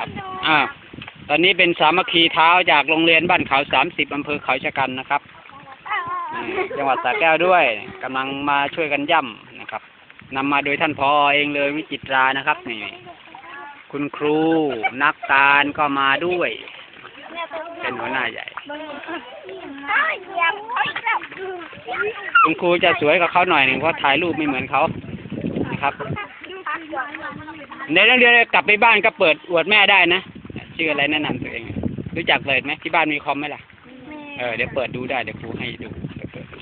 ครับอ่า ตอนนี้เป็นสามัคคีเท้าจากโรงเรียนบ้านเขาสามสิบอำเภอเขาชะกันนะครับนี่จังหวัดสระแก้วด้วยกำลังมาช่วยกันย่ำนะครับนำมาโดยท่านพอเองเลยวิจิตรานะครับนี่คุณครูนักการก็มาด้วย เป็นหัวหน้าใหญ่ คุณครูจะสวยกับเขาหน่อยหนึ่งเพราะถ่ายรูปไม่เหมือนเขานะครับ ในเรื่องเดียวกลับไปบ้านก็เปิดอวดแม่ได้นะชื่ออะไรแนะนำตัวเอง รู้จักเลยไหมที่บ้านมีคอมไหมล่ะเออเดี๋ยวเปิดดูได้เดี๋ยวครูให้ดูเดี๋ยวเปิดดู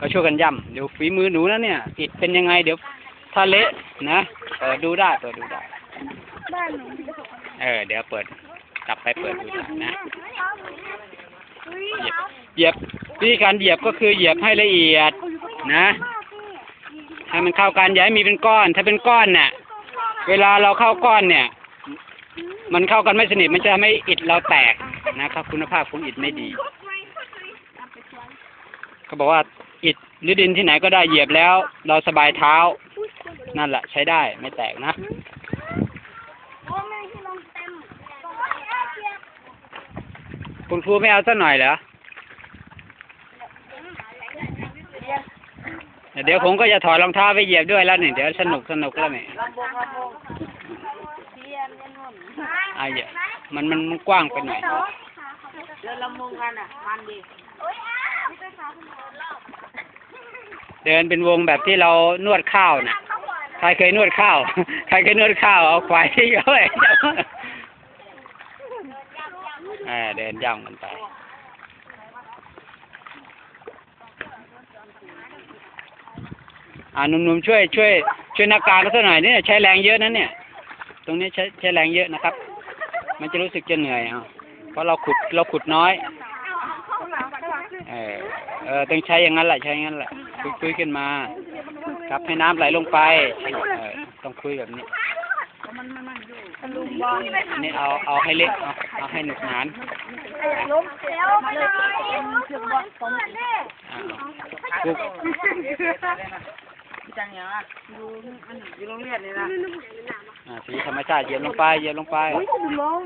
ก็ช่วยกันย่ำเดี๋ยวฝีมือหนูนะเนี่ยอิดเป็นยังไงเดี๋ยวถ้าเละนะเปิดดูได้เปิดดูได้บ้านหนูเออเดี๋ยวเปิดกลับไปเปิดดูได้นะเหยียบเหยียบวิธีการเหยียบก็คือเหยียบให้ละเอียดนะให้มันเข้ากันอย่าให้มีเป็นก้อน ถ้าเป็นก้อนเนี่ย เวลาเราเข้าก้อนเนี่ย มันเข้ากันไม่สนิทมันจะทำให้อิฐเราแตกนะครับ คุณภาพของอิฐไม่ดีเขาบอกว่าอิฐหรือดินที่ไหนก็ได้เหยียบแล้ว เราสบายเท้า นั่นแหละใช้ได้ไม่แตกนะคุณครูไม่เอาสักหน่อยเหรอ เดี๋ยวผมก็จะถอดรองเท้าไปเหยียบด้วยแล้วนี่เดี๋ยวสนุกสนุกแล้วนี่อะอย่ามันมันมันกว้างไปหน่อยแล้วลำมงกันอะมันดีเดินเป็นวงแบบที่เรานวดข้าวน่ะใครเคยนวดข้าว ใครเคยนวดข้าวเอาควายที่เขาเลยอ่าเดินย่ำกันไป อ่าหนุ่มๆช่วยช่วยช่วยนักการเขาสักหน่อยเนี่ยใช้แรงเยอะนะเนี่ย ตรงนี้ใช้ใช้แรงเยอะนะครับ มันจะรู้สึกจะเหนื่อยอะเพราะเราขุดเราขุดน้อยเออเออต้องใช้อย่างนั้นแหละใช้อย่างนั้นแหละคุยคุยขึ้นมา ครับให้น้ำไหลลงไปเออต้องคุยแบบนี้ลุงบอลอันนี้เอาเอาให้เล็กเอาเอาให้หนุกหนานล้ มเดี๋ยวไปเลยเพื่อนเด้อ่าปุ๊บจังยังอะอยู่อันอยู่โรงเรียนนี่นะอ่าสีธรรมชาติเหยียบลงไปเหยียบลงไปล้ม